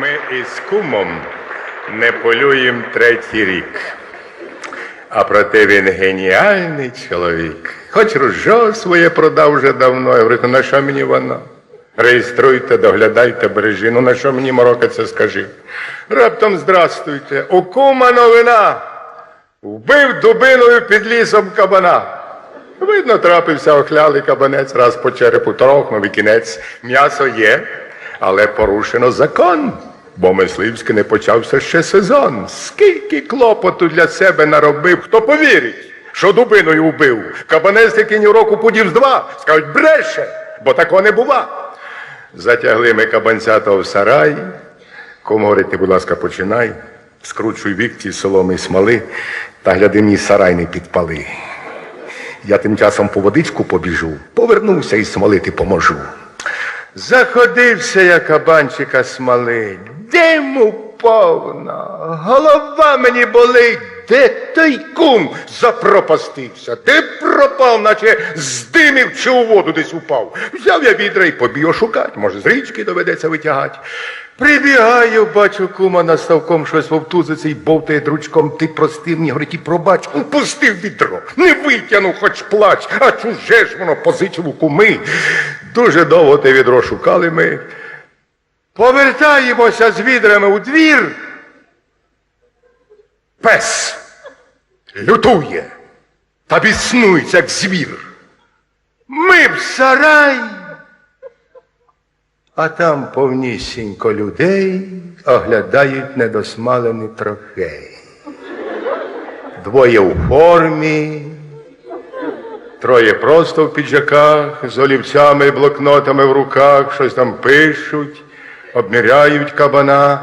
Ми із кумом не полюємо третій рік. А проте він геніальний чоловік. Хоч ружо своє продав вже давно. Я говорю, «Ну, на що мені воно? Реєструйте, доглядайте, бережі. Ну на що мені морокаться, скажи. Раптом здрастуйте. У кума новина. Вбив дубиною під лісом кабана. Видно, трапився охлялий кабанець, раз по черепу трохнув і кінець. М'ясо є, але порушено закон, бо мисливський не почався ще сезон. Скільки клопоту для себе наробив, хто повірить, що дубиною вбив. Кабанець який ні року подів з два, скажуть, бреше, бо такого не бува. Затягли ми кабанцята в сарай. Кому говорити, будь ласка, починай. Скручуй вікті соломи смоли, та гляди мені сарай не підпали. Я тим часом по водичку побіжу, повернуся і смолити поможу. Заходився я кабанчика смолить, диму повно, голова мені болить, де той кум запропастився, де пропав, наче з димів чи у воду десь упав. Взяв я відра і побіг шукати, може, з річки доведеться витягати. Прибігаю, бачу, кума на ставком щось вовтузиться і бовтає дручком. Ти простив мені, говорить, і пробач, упустив відро, не витягнув, хоч плач, а чуже ж воно позичив у куми. Дуже довго те відро шукали ми. Повертаємося з відрами у двір. Пес лютує та біснується, як звір. Ми в сарай. А там повнісінько людей оглядають недосмалений трофей. Двоє у формі, троє просто в піджаках, з олівцями і блокнотами в руках, щось там пишуть, обміряють кабана.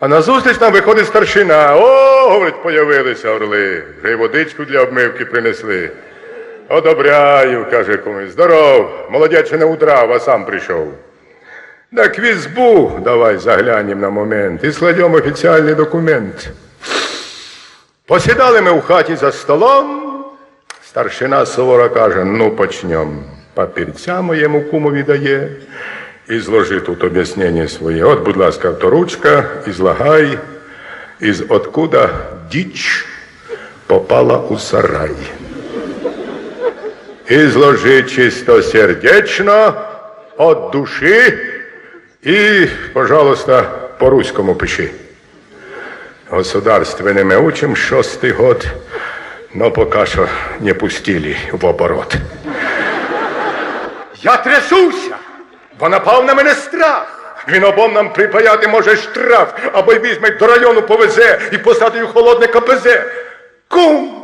А назустріч нам виходить старшина. О, говорить, появилися орли. Вже й водичку для обмивки принесли. Одобряю, каже комусь. Здоров, молодяче не удрав, а сам прийшов. Так в избу давай заглянем на момент і складемо офіціальний документ. Посідали ми в хаті за столом. Старшина суворо каже, ну почнем. Папірця моєму кумові дає. І зложи тут об'яснення своє. От, будь ласка, авторучка, ізлагай, із откуда діч попала у сарай. Изложи чистосердечно, от души и, пожалуйста, по-руському пиши. Государственными учим шостый год, но пока что не пустили в оборот. Я трясуся, бо напав на мене страх. Він обом нам припаяти може штраф, або й візьме до району повезе і посадить у холодне КПЗ. Кум,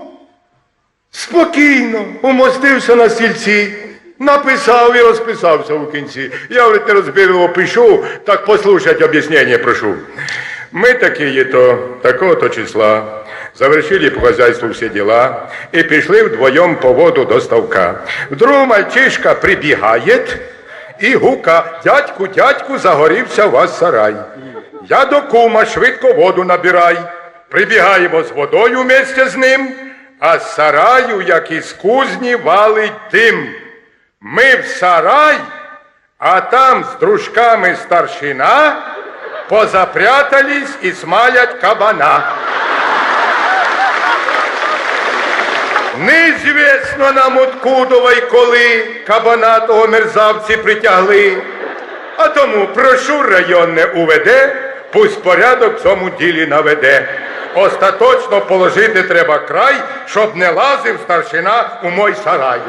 Спокійно, умостився на стільці, написав і розписався у кінці. Я говорить, нерозбірливо пишу, так послушать об'яснення прошу. Мы такие-то, такого-то числа, завершили по хозяйству все дела и пришли вдвоем по воду до ставка. Вдруг мальчишка прибегает и гука, дядьку, дядьку, загорівся у вас сарай. Я до кума швидко воду набирай. Прибігаємо з водою вместе з ним, а з сараю, як із кузні, валить дим. Ми в сарай, а там з дружками старшина позапрятались і смалять кабана. Неізвісно нам откудова й коли кабана того мерзавці притягли. А тому прошу районне УВД, пусть порядок в цьому ділі наведе. Остаточно положити треба край, щоб не лазив старшина у мой сарай.